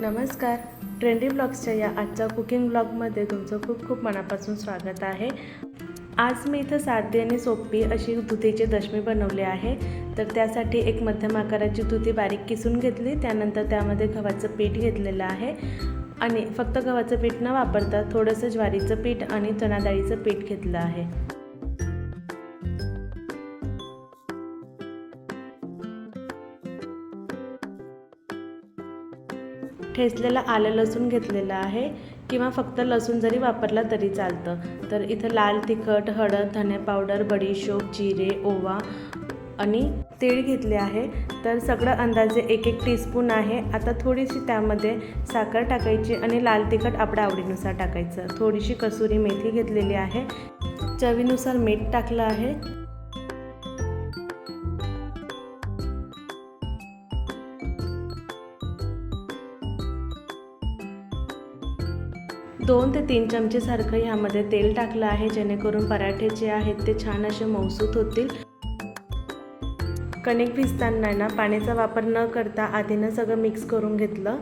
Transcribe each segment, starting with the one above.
नमस्कार. ट्रेंडी ब्लॉग्सच्या या आजच्या कुकिंग ब्लॉगमध्ये तुमचं खूप खूप मनापासून स्वागत आहे. आज मी इथं साधी आणि सोपी अशी दुधीची दशमी बनवली आहे. तर त्यासाठी एक मध्यम आकाराची दुधी बारीक किसून घेतली. त्यानंतर त्यामध्ये गव्हाचं पीठ घेतलेलं आहे. आणि फक्त गव्हाचं पीठ न वापरता थोडंसं ज्वारीचं पीठ आणि चणाडाळीचं पीठ घेतलं आहे. ठेचलेलं आलं लसूण घेतलेलं आहे किंवा फक्त लसूण जरी वापरला तरी चालतं. तर इथं लाल तिखट हळद धने पावडर बडीशोप जिरे ओवा आणि तेल घेतले आहे. तर सगळं अंदाजे एक एक टीस्पून आहे. आता थोडीशी त्यामध्ये साखर टाकायची आणि लाल तिखट आपल्या आवडीनुसार टाकायचं. थोडीशी कसुरी मेथी घेतलेली आहे. चवीनुसार मीठ टाकलं आहे. दोन ते तीन चमचेसारखं ह्यामध्ये तेल टाकलं आहे जेणेकरून पराठे जे आहेत ते छान असे मौसूत होतील. कणिक भिजताना ना पाण्याचा वापर न करता आधीनं सगळं मिक्स करून घेतलं.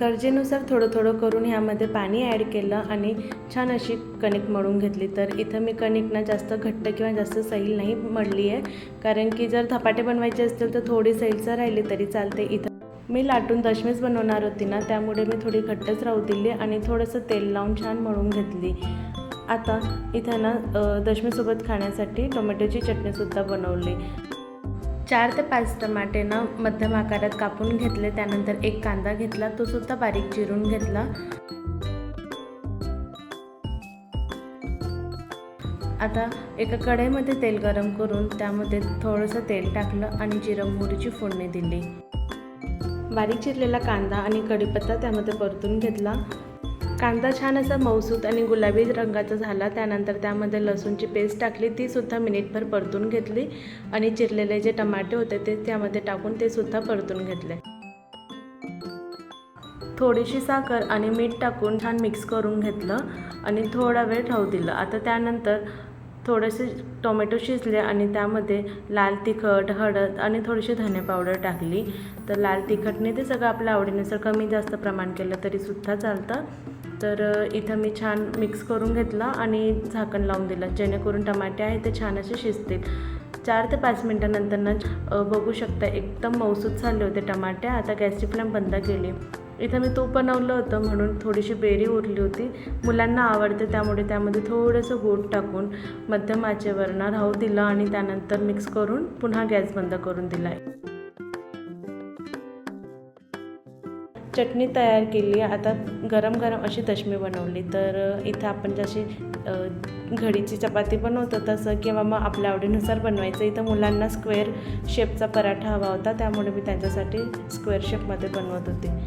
गरजेनुसार थोडं थोडं करून ह्यामध्ये पाणी ॲड केलं आणि छान अशी कणिक मळून घेतली. तर इथं मी कणिक ना जास्त घट्ट किंवा जास्त सैल नाही मळली आहे कारण की जर धपाटे बनवायचे असतील तर थोडी सैलसर राहिली तरी चालते. इथं मी लाटून दशमीच बनवणार होती ना त्यामुळे मी थोडी घट्टच राहू दिली आणि थोडंसं तेल लावून छान मळून घेतली. आता इथं ना दशमीसोबत खाण्यासाठी टोमॅटोची चटणीसुद्धा बनवली. चार ते पाच टमाटे ना मध्यम आकारात कापून घेतले त्यानंतर एक कांदा घेतला तो सुद्धा बारीक चिरून घेतला. आता एका कढईमध्ये तेल गरम करून त्यामध्ये थोडंसं तेल टाकलं आणि जिरं मोहरीची फोडणी दिली. बारीक चिरलेला कांदा आणि कढीपत्ता त्यामध्ये परतून घेतला. कांदा छान असा मौसूत आणि गुलाबी रंगाचा झाला. त्यानंतर त्यामध्ये लसूणची पेस्ट टाकली. ती सुद्धा मिनिटभर परतून घेतली. आणि चिरलेले जे टमाटे होते ते त्यामध्ये टाकून ते सुद्धा परतून घेतले. थोडीशी साखर आणि मीठ टाकून छान मिक्स करून घेतलं आणि थोडा वेळ राहू दिलं. आता त्यानंतर थोडेसे टोमॅटो शिजले आणि त्यामध्ये लाल तिखट हळद आणि थोडीशी धने पावडर टाकली. तर लाल तिखटने ते सगळं आपल्या आवडीनुसार कमी जास्त प्रमाण केलं तरीसुद्धा चालतं. तर इथं मी छान मिक्स करून घेतला आणि झाकण लावून दिलं. जेणेकरून टमाटे आहे ते छान असे शिजतील. चार ते पाच मिनटानंतरनं बघू शकता एकदम मौसूद झाले होते टमाटे. आता गॅसची फ्लेम बंद केली. इथं मी तूप बनवलं होतं म्हणून थोडीशी बेरी उरली होती. मुलांना आवडते त्यामुळे त्यामध्ये थोडंसं गोड टाकून मध्यम आचेवरनं राहू दिलं आणि त्यानंतर मिक्स करून पुन्हा गॅस बंद करून दिला चटणी तयार केली. आता गरम गरम अशी दशमी बनवली. तर इथं आपण जशी घडीची चपाती बनवतो तसं किंवा मग आपल्या आवडीनुसार बनवायचं. इथं मुलांना स्क्वेअर शेपचा पराठा हवा होता. त्यामुळे मी त्यांच्यासाठी स्क्वेअर शेपमध्ये बनवत होते.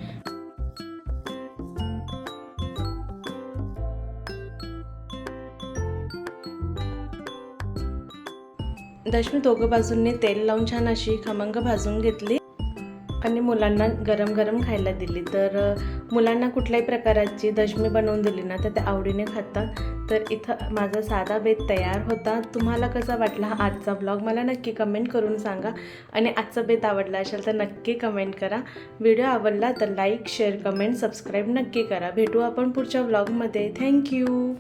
दशमी दोघं बाजूंनी तेल लावून छान अशी खमंग भाजून घेतली आणि मुलांना गरम गरम खायला दिली. तर मुलांना कुठल्याही प्रकाराची दशमी बनवून दिली ना तर ते आवडीने खातात. तर इथं माझा साधा बेत तयार होता. तुम्हाला कसा वाटला हा आजचा ब्लॉग मला नक्की कमेंट करून सांगा. आणि आजचा बेत आवडला असेल तर नक्की कमेंट करा. व्हिडिओ आवडला तर लाईक शेअर कमेंट सबस्क्राईब नक्की करा. भेटू आपण पुढच्या ब्लॉगमध्ये थँक्यू